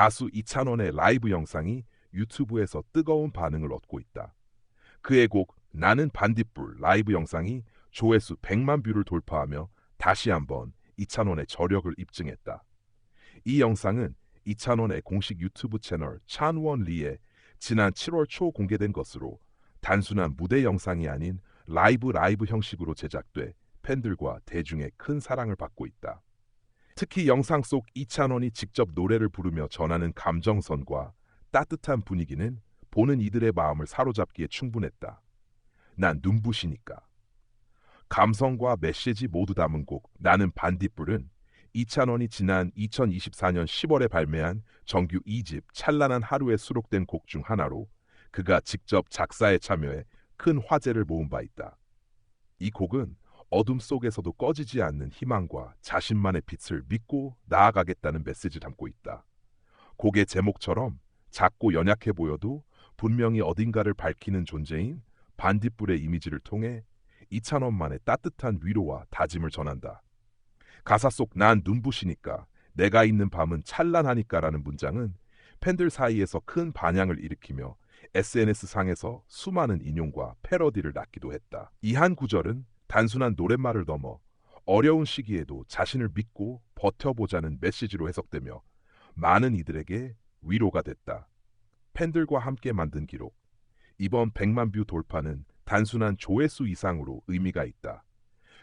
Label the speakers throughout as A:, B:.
A: 가수 이찬원의 라이브 영상이 유튜브에서 뜨거운 반응을 얻고 있다. 그의 곡 나는 반딧불 라이브 영상이 조회수 100만 뷰를 돌파하며 다시 한번 이찬원의 저력을 입증했다. 이 영상은 이찬원의 공식 유튜브 채널 찬원 리에 지난 7월 초 공개된 것으로 단순한 무대 영상이 아닌 라이브 라이브 형식으로 제작돼 팬들과 대중의 큰 사랑을 받고 있다. 특히 영상 속 이찬원이 직접 노래를 부르며 전하는 감정선과 따뜻한 분위기는 보는 이들의 마음을 사로잡기에 충분했다. 난 눈부시니까. 감성과 메시지 모두 담은 곡 나는 반딧불은 이찬원이 지난 2024년 10월에 발매한 정규 2집 찬란한 하루에 수록된 곡 중 하나로 그가 직접 작사에 참여해 큰 화제를 모은 바 있다. 이 곡은 어둠 속에서도 꺼지지 않는 희망과 자신만의 빛을 믿고 나아가겠다는 메시지를 담고 있다. 곡의 제목처럼 작고 연약해 보여도 분명히 어딘가를 밝히는 존재인 반딧불의 이미지를 통해 이찬원만의 따뜻한 위로와 다짐을 전한다. 가사 속 난 눈부시니까 내가 있는 밤은 찬란하니까라는 문장은 팬들 사이에서 큰 반향을 일으키며 SNS 상에서 수많은 인용과 패러디를 낳기도 했다. 이 한 구절은 단순한 노랫말을 넘어 어려운 시기에도 자신을 믿고 버텨보자는 메시지로 해석되며 많은 이들에게 위로가 됐다. 팬들과 함께 만든 기록. 이번 100만 뷰 돌파는 단순한 조회수 이상으로 의미가 있다.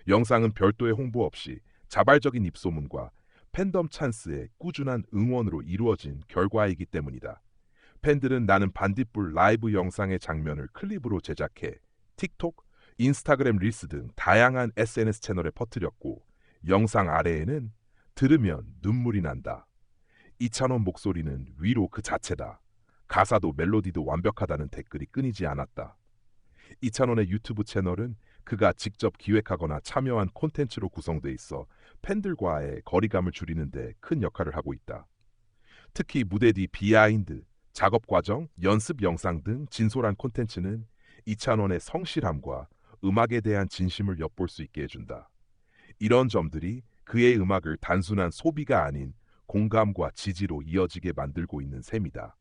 A: 영상은 별도의 홍보 없이 자발적인 입소문과 팬덤 찬스의 꾸준한 응원으로 이루어진 결과이기 때문이다. 팬들은 나는 반딧불 라이브 영상의 장면을 클립으로 제작해 틱톡, 인스타그램 릴스 등 다양한 SNS 채널에 퍼뜨렸고 영상 아래에는 들으면 눈물이 난다. 이찬원 목소리는 위로 그 자체다. 가사도 멜로디도 완벽하다는 댓글이 끊이지 않았다. 이찬원의 유튜브 채널은 그가 직접 기획하거나 참여한 콘텐츠로 구성돼 있어 팬들과의 거리감을 줄이는데 큰 역할을 하고 있다. 특히 무대 뒤 비하인드, 작업 과정, 연습 영상 등 진솔한 콘텐츠는 이찬원의 성실함과 음악에 대한 진심을 엿볼 수 있게 해준다. 이런 점들이 그의 음악을 단순한 소비가 아닌 공감과 지지로 이어지게 만들고 있는 셈이다.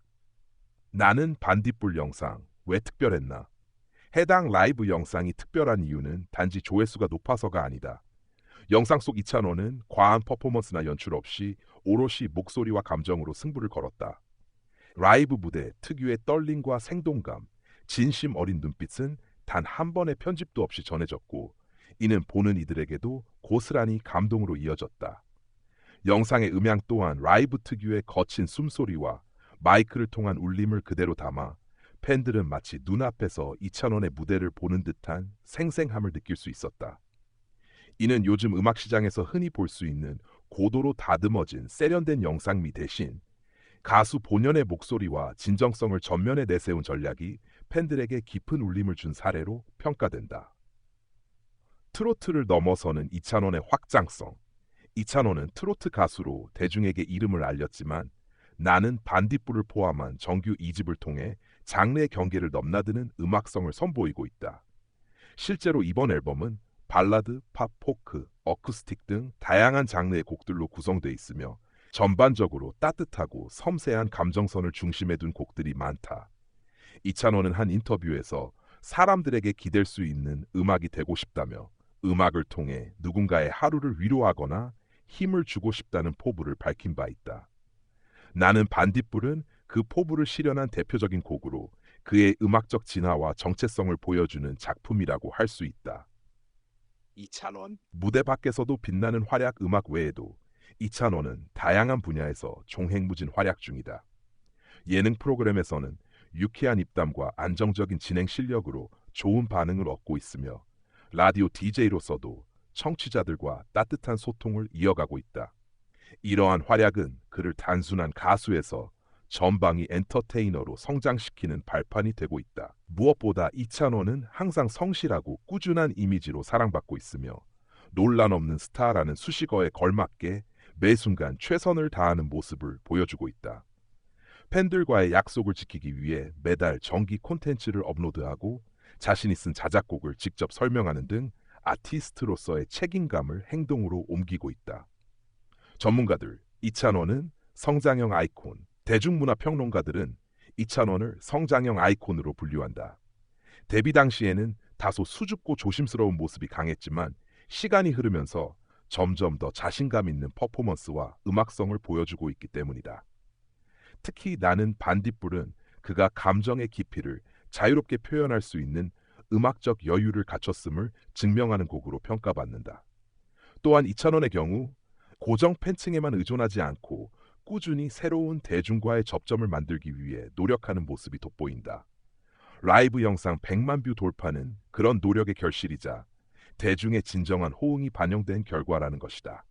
A: 나는 반딧불 영상 왜 특별했나? 해당 라이브 영상이 특별한 이유는 단지 조회수가 높아서가 아니다. 영상 속 이찬원은 과한 퍼포먼스나 연출 없이 오롯이 목소리와 감정으로 승부를 걸었다. 라이브 무대 특유의 떨림과 생동감, 진심 어린 눈빛은 단 한 번의 편집도 없이 전해졌고 이는 보는 이들에게도 고스란히 감동으로 이어졌다. 영상의 음향 또한 라이브 특유의 거친 숨소리와 마이크를 통한 울림을 그대로 담아 팬들은 마치 눈앞에서 이찬원의 무대를 보는 듯한 생생함을 느낄 수 있었다. 이는 요즘 음악 시장에서 흔히 볼 수 있는 고도로 다듬어진 세련된 영상미 대신 가수 본연의 목소리와 진정성을 전면에 내세운 전략이 팬들에게 깊은 울림을 준 사례로 평가된다. 트로트를 넘어서는 이찬원의 확장성. 이찬원은 트로트 가수로 대중에게 이름을 알렸지만 나는 반딧불을 포함한 정규 2집을 통해 장르의 경계를 넘나드는 음악성을 선보이고 있다. 실제로 이번 앨범은 발라드, 팝, 포크, 어쿠스틱 등 다양한 장르의 곡들로 구성되어 있으며 전반적으로 따뜻하고 섬세한 감정선을 중심에 둔 곡들이 많다. 이찬원은 한 인터뷰에서 사람들에게 기댈 수 있는 음악이 되고 싶다며 음악을 통해 누군가의 하루를 위로하거나 힘을 주고 싶다는 포부를 밝힌 바 있다. 나는 반딧불은 그 포부를 실현한 대표적인 곡으로 그의 음악적 진화와 정체성을 보여주는 작품이라고 할 수 있다.
B: 이찬원
A: 무대 밖에서도 빛나는 활약 음악 외에도 이찬원은 다양한 분야에서 종횡무진 활약 중이다. 예능 프로그램에서는 유쾌한 입담과 안정적인 진행 실력으로 좋은 반응을 얻고 있으며 라디오 DJ로서도 청취자들과 따뜻한 소통을 이어가고 있다. 이러한 활약은 그를 단순한 가수에서 전방위 엔터테이너로 성장시키는 발판이 되고 있다. 무엇보다 이찬원은 항상 성실하고 꾸준한 이미지로 사랑받고 있으며 논란 없는 스타라는 수식어에 걸맞게 매 순간 최선을 다하는 모습을 보여주고 있다. 팬들과의 약속을 지키기 위해 매달 정기 콘텐츠를 업로드하고 자신이 쓴 자작곡을 직접 설명하는 등 아티스트로서의 책임감을 행동으로 옮기고 있다. 전문가들 이찬원은 성장형 아이콘, 대중문화 평론가들은 이찬원을 성장형 아이콘으로 분류한다. 데뷔 당시에는 다소 수줍고 조심스러운 모습이 강했지만 시간이 흐르면서 점점 더 자신감 있는 퍼포먼스와 음악성을 보여주고 있기 때문이다. 특히 나는 반딧불은 그가 감정의 깊이를 자유롭게 표현할 수 있는 음악적 여유를 갖췄음을 증명하는 곡으로 평가받는다. 또한 이찬원의 경우 고정 팬층에만 의존하지 않고 꾸준히 새로운 대중과의 접점을 만들기 위해 노력하는 모습이 돋보인다. 라이브 영상 100만 뷰 돌파는 그런 노력의 결실이자 대중의 진정한 호응이 반영된 결과라는 것이다.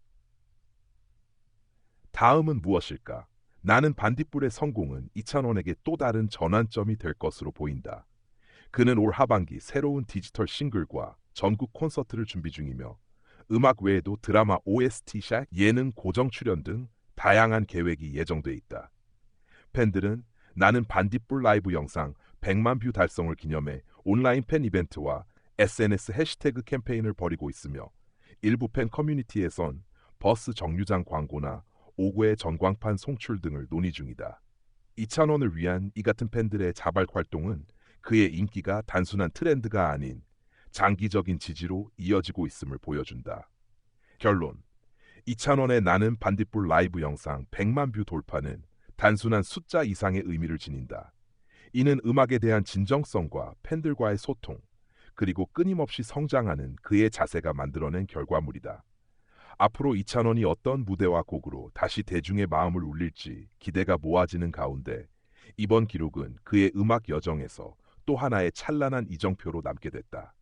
A: 다음은 무엇일까? 나는 반딧불의 성공은 이찬원에게 또 다른 전환점이 될 것으로 보인다. 그는 올 하반기 새로운 디지털 싱글과 전국 콘서트를 준비 중이며 음악 외에도 드라마 OST샷, 예능 고정 출연 등 다양한 계획이 예정돼 있다. 팬들은 나는 반딧불 라이브 영상 100만 뷰 달성을 기념해 온라인 팬 이벤트와 SNS 해시태그 캠페인을 벌이고 있으며 일부 팬 커뮤니티에선 버스 정류장 광고나 5구의 전광판 송출 등을 논의 중이다. 이찬원을 위한 이 같은 팬들의 자발 활동은 그의 인기가 단순한 트렌드가 아닌 장기적인 지지로 이어지고 있음을 보여준다. 결론. 이찬원의 나는 반딧불 라이브 영상 100만 뷰 돌파는 단순한 숫자 이상의 의미를 지닌다. 이는 음악에 대한 진정성과 팬들과의 소통, 그리고 끊임없이 성장하는 그의 자세가 만들어낸 결과물이다. 앞으로 이찬원이 어떤 무대와 곡으로 다시 대중의 마음을 울릴지 기대가 모아지는 가운데 이번 기록은 그의 음악 여정에서 또 하나의 찬란한 이정표로 남게 됐다.